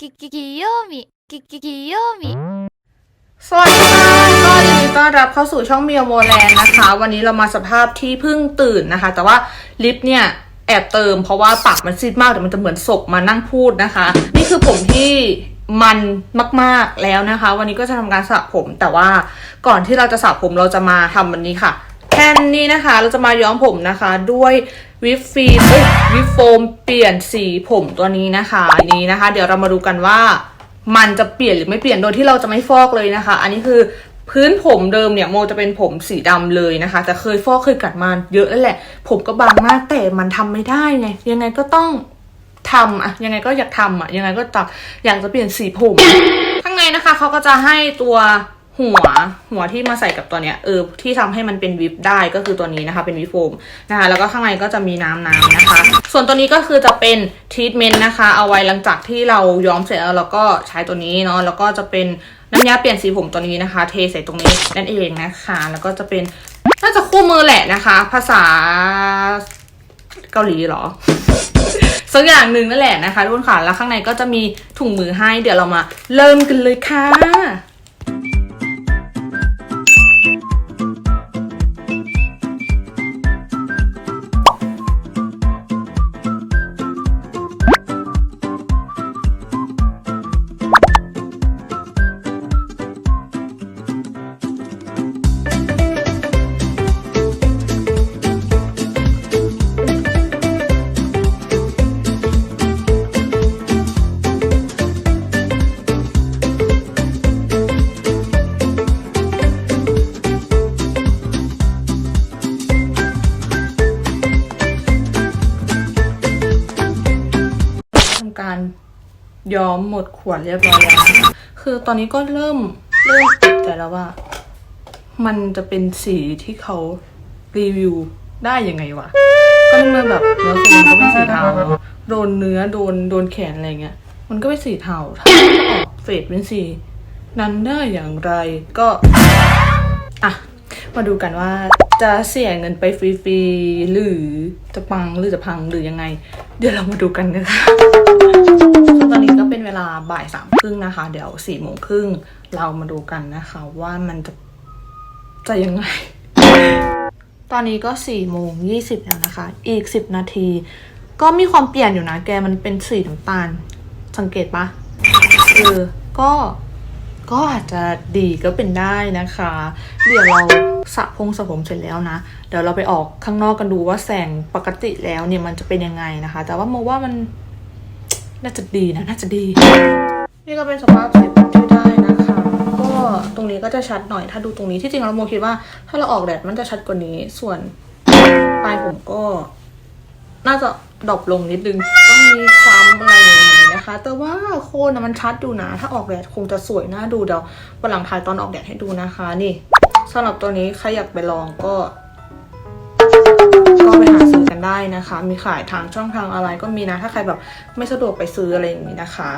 กิกิกิโยมิกิกิกิโยมิสวัสดีค่ะก็ยินดีต้อนรับเข้าสู่ช่องเมียโมแลนนะคะ วันนี้เรามาสภาพที่เพิ่งตื่นนะคะ แต่ว่าลิปเนี่ยแอบเติมเพราะว่าปากมันซีดมากแต่มันจะเหมือนศพมานั่งพูดนะคะ นี่คือผมที่มันมากๆแล้วนะคะ วันนี้ก็จะทำการสระผม แต่ว่าก่อนที่เราจะสระผมเราจะมาทำวันนี้ค่ะแทนนี้นะคะ เราจะมาย้อมผมนะคะด้วย วิปฟิล์มเอ้ยวิปโฟมเปลี่ยนสีผมตัวนี้นะคะนี้นะคะ เดี๋ยวเรามาดูกันว่า มันจะเปลี่ยนหรือไม่เปลี่ยนโดยที่เราจะไม่ฟอกเลยนะคะ อันนี้คือพื้นผมเดิมเนี่ยโมจะเป็นผมสีดำเลยนะคะแต่เคยฟอกเคยกัดมาเยอะแล้วแหละ ผมก็บางมากแต่มันทำไม่ได้ไงยังไงก็ต้องทำอะยังไงก็อยากทำอะยังไงก็ตักอยากจะเปลี่ยนสีผม ข้างในนะคะเขาก็จะให้ตัว หัวหัวที่มาใส่กับตัวเนี้ยเออที่ทำให้มันเป็นวิปได้ก็คือตัวนี้นะคะ เป็นวิปโฟมนะคะ แล้วก็ข้างในก็จะมีน้ำน้ำนะคะ ส่วนตัวนี้ก็คือจะเป็นทรีทเมนต์นะคะ เอาไว้หลังจากที่เราย้อมเสร็จแล้วเราก็ใช้ตัวนี้เนาะแล้วก็จะเป็นน้ำยาเปลี่ยนสีผมตัวนี้นะคะ เทใส่ตรงนี้นั่นเองนะคะ แล้วก็จะเป็นน่าจะคู่มือแหละนะคะ ภาษาเกาหลีเหรอสักอย่างหนึ่งนั่นแหละนะคะทุกคนค่ะแล้วข้างในก็จะมีถุงมือให้เดี๋ยวเรามาเริ่มกันเลยค่ะ การย้อมหมดขวดเรียบร้อยแล้วคือตอนนี้ก็เริ่มเริ่มติดใจแล้วว่า มันจะเป็นสีที่เขารีวิวได้ยังไงวะ ก็เมื่อแบบเนื้อผมมันก็เป็นสีเทาโดนเนื้อโดนโดนแขนอะไรเงี้ย มันก็เป็นสีเทาถ้ามันจะออกเฟดเป็นสีนั้นได้อย่างไรก็ อะ มาดูกันว่าจะเสียเงินไปฟรีๆหรือจะปังหรือจะพังหรือยังไง เดี๋ยวเรามาดูกันนะคะ อนนี้ก็เป็นเวลาบ่ายสามครึ่งนะคะ เดี๋ยวสี่โมงครึ่งเรามาดูกันนะคะ ว่ามันจะจะยังไง ตอนนี้ก็สี่โมงยี่สิบแล้วนะคะ อีกสิบนาที ก็มีความเปลี่ยนอยู่นะ แกมันเป็นสีน้ำตาล สังเกตปะเออก็ก็อาจจะดีก็เป็นได้นะคะ เดี๋ยวเราสระพงสระผมเสร็จแล้วนะ เดี๋ยวเราไปออกข้างนอกกันดูว่าแสงปกติแล้วเนี่ยมันจะเป็นยังไงนะคะ แต่ว่าโมว่ามัน น่าจะดีนะ น่าจะดี นี่ก็เป็นสภาพสีผมที่ได้นะคะ ก็ตรงนี้ก็จะชัดหน่อย ถ้าดูตรงนี้ที่จริงแล้วโมคิดว่า ถ้าเราออกแดดมันจะชัดกว่านี้ ส่วนปลายผมก็ น่าจะดรอปลงนิดนึงต้องมีซ้ำอะไรอย่างนี้นะคะ แต่ว่าโคนนะมันชัดอยู่นะ ถ้าออกแดดคงจะสวยน่าดูเดี๋ยววันหลังถ่ายตอนออกแดดให้ดูนะคะ นี่สำหรับตัวนี้ใครอยากไปลองก็ นได้นะคะ มีขายทางช่องทางอะไรก็มีนะ ถ้าใครแบบไม่สะดวกไปซื้ออะไรอย่างนี้นะคะ